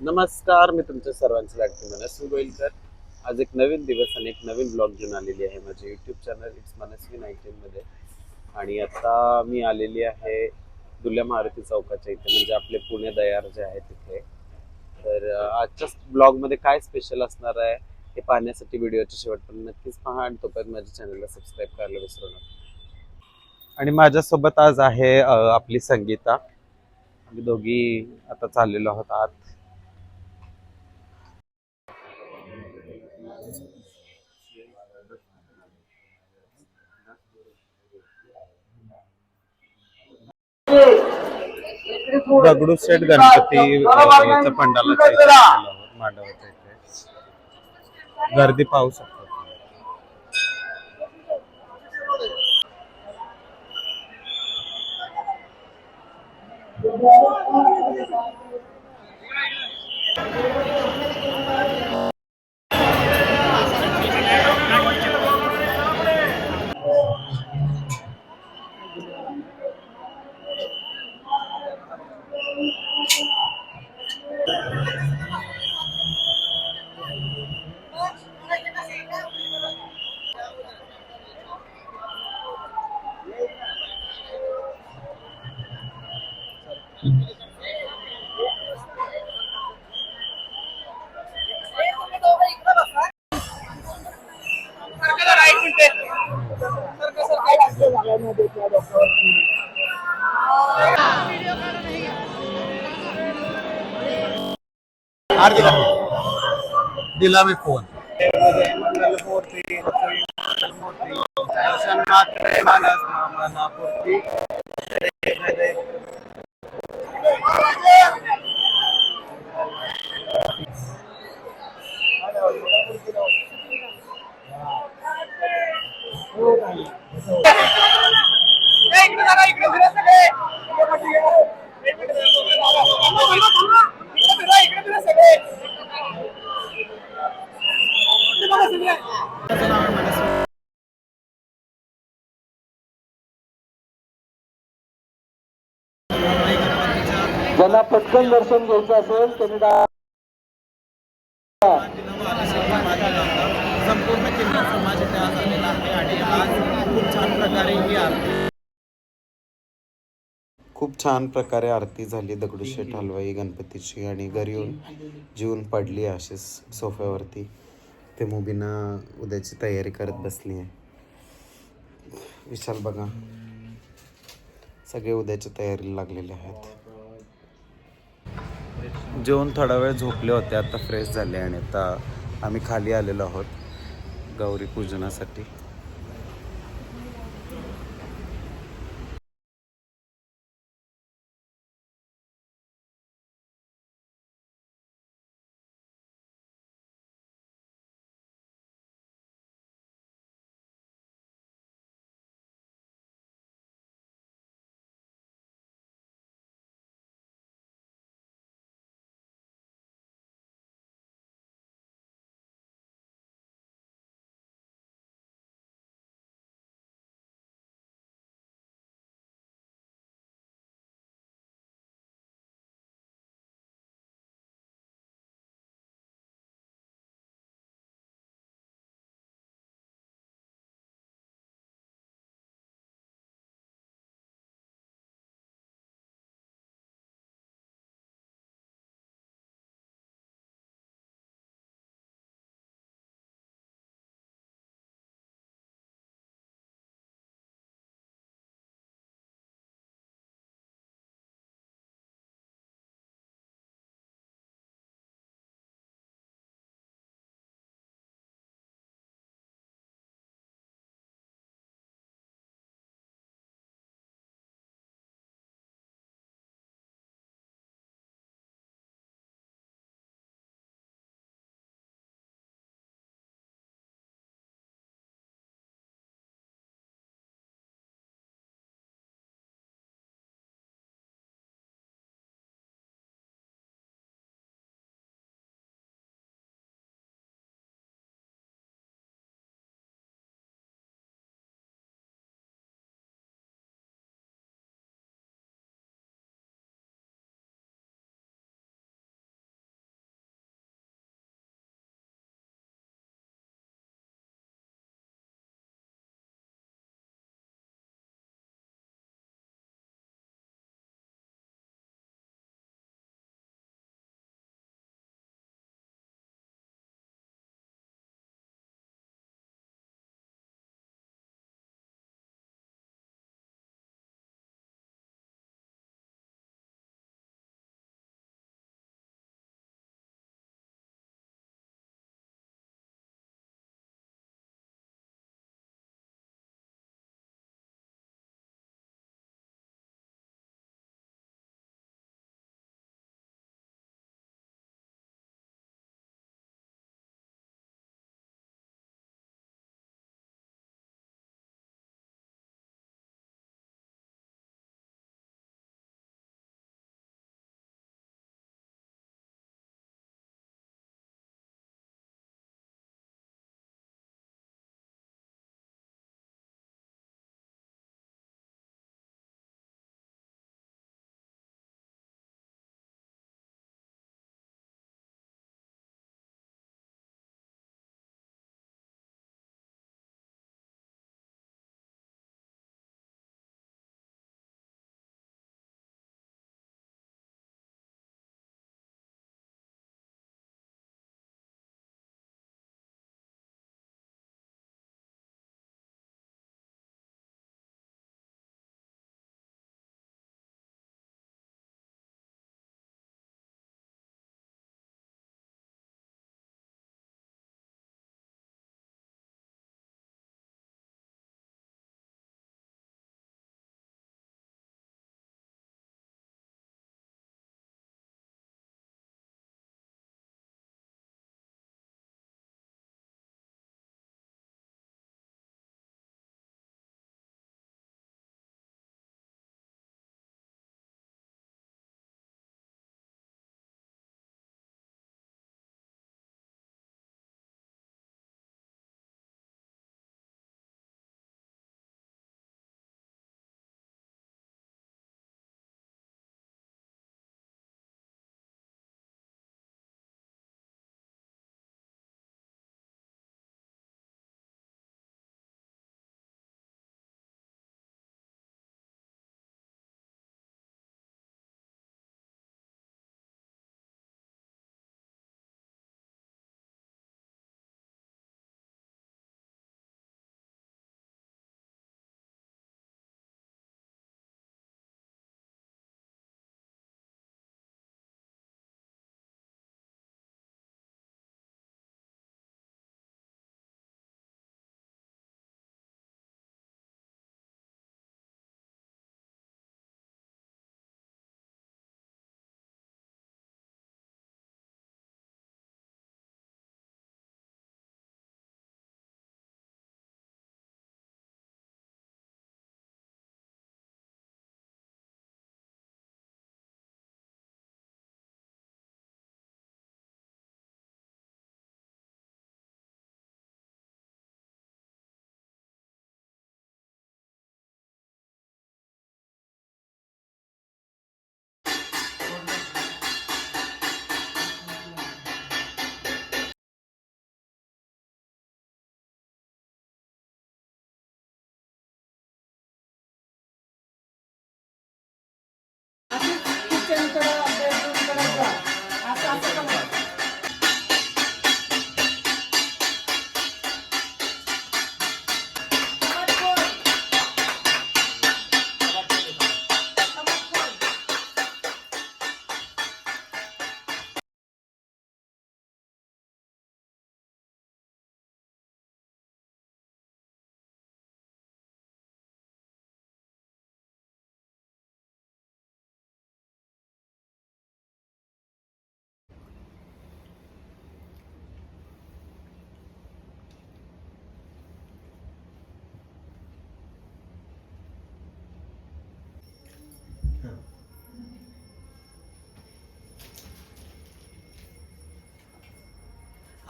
नमस्कार मी तुमच्या सर्वांचं लाडके मनस्वी गोईलकर आज एक नवीन दिवस आणि एक नवीन ब्लॉग घेऊन आलेली आहे माझे YouTube channel it's Manasvi nineteen मध्ये. आणि आता मी आलेली आहे दुल्या मारुती चौकाच्या इथे म्हणजे आपले पुणे दयार जे आहे तिथे. तर अं, आजच्या ब्लॉगमध्ये काय स्पेशल असणार आहे हे पाहण्यासाठी व्हिडिओच्या शेवटपर्यंत नक्कीच पहा आणि तोपर्यंत माझ्या चॅनलला सबस्क्राईब करायला विसरू नका. आणि माझ्यासोबत आज आहे आपली संगीता. आम्ही दोघी आता चाललेलो आहोत आत. दगडूशेठ गणपती पंडाला मांडवाच्या इथे गर्दी पाहू शकतो दिला मी फोन ज्यांना पटकन दर्शन घ्यायचं असेल त्यांनी दा- संपूर्ण किल्ला समाज इथे आज आलेला आहे आणि आज खूप छान प्रकारे ही आरती खूप छान प्रकारे आरती झाली. दगडूशेठ हलवाई गणपतीची आणि घरी येऊन जीवन पडली अशीच सोफ्यावरती. ते मुबीना उद्याची तयारी करत बसली आहे. विशाल बघा सगळे उद्याच्या तयारीला लागलेले आहेत. जेवण थोडा वेळ झोपले होते आता फ्रेश झाले आणि आता आम्ही खाली आलेलो आहोत गौरी पूजनासाठी.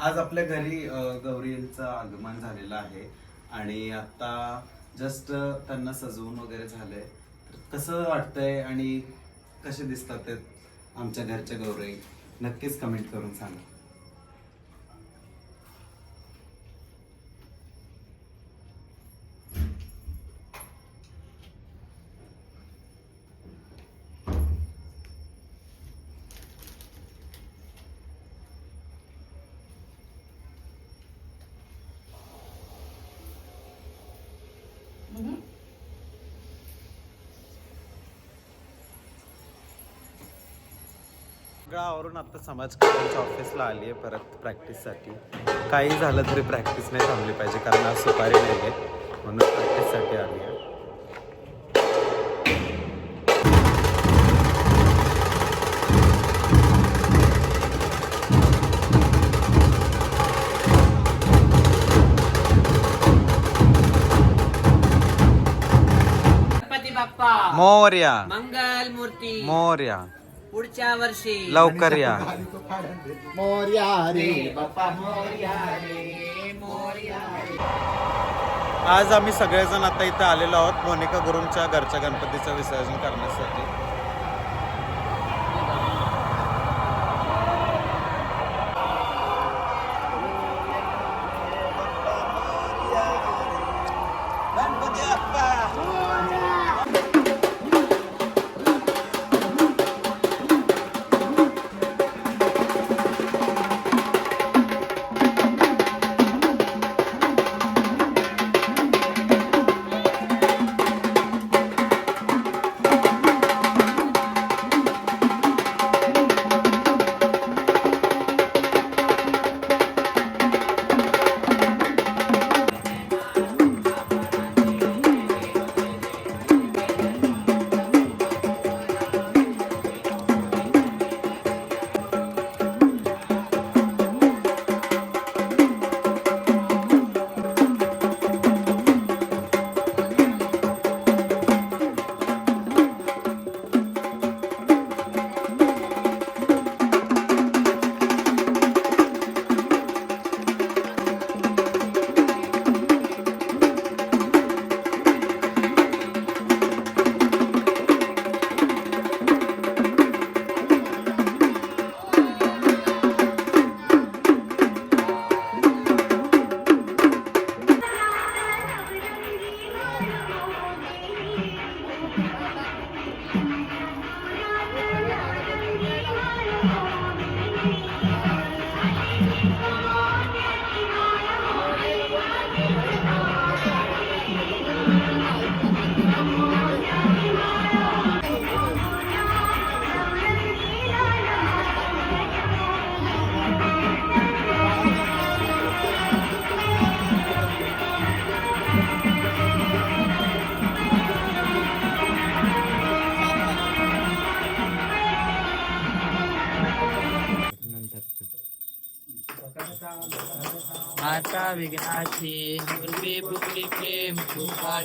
आज आपल्या घरी गौरींचं गौरी यांचं आगमन झालेलं आहे. आणि आता जस्ट त्यांना सजवून वगैरे झालंय. तर कसं वाटतंय आणि कसे दिसतात ते आमच्या घरच्या गौरी? नक्कीच कमेंट करून सांगा. गावावरून आता समाज कल्याणच्या ऑफिसला आली आहे परत प्रॅक्टिससाठी काही झालं तरी प्रॅक्टिस नाही थांबली पाहिजे कारण आज सुपारी नाही आहे म्हणून प्रॅक्टिससाठी आली आहे मोर्या. मंगल मूर्ती मोर्या. पुढच्या वर्षी. लवकर या. आज आम्ही सगळेजण आता इथं आलेलो आहोत मोनिका गुरुंच्या घरच्या गणपतीचं विसर्जन करण्यासाठी.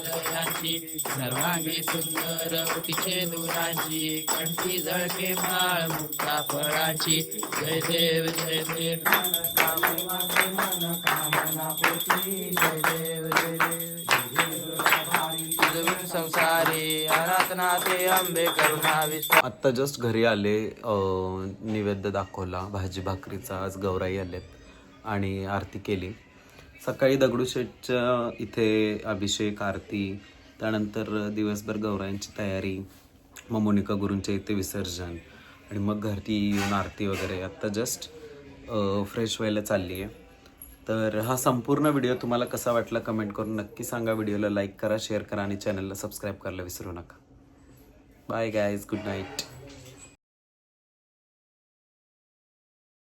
सुखालयाची सर्वांगी सुंदर तिचे दुराची कंठी जळके माळ मुक्ता फळाची. जय देव जय देव. संसारी अंबे करुणा विस्तार आत्ता जस्ट घरी आले नैवेद्य दाखवला भाजी भाकरीचा आज गौराई आलेत आणि आरती केली. सकाळी दगडूशेठच्या इथे अभिषेक आरती त्यानंतर दिवसभर गौरायांची तयारी मग मोनिका गुरूंच्या इथे विसर्जन आणि मग घरती येऊन आरती वगैरे. आत्ता जस्ट फ्रेश व्हायला चालली आहे तर हा संपूर्ण व्हिडिओ तुम्हाला कसा वाटला कमेंट करून नक्की सांगा. व्हिडिओला लाईक करा शेअर करा आणि चॅनलला सबस्क्राईब करायला विसरू नका. Bye guys good night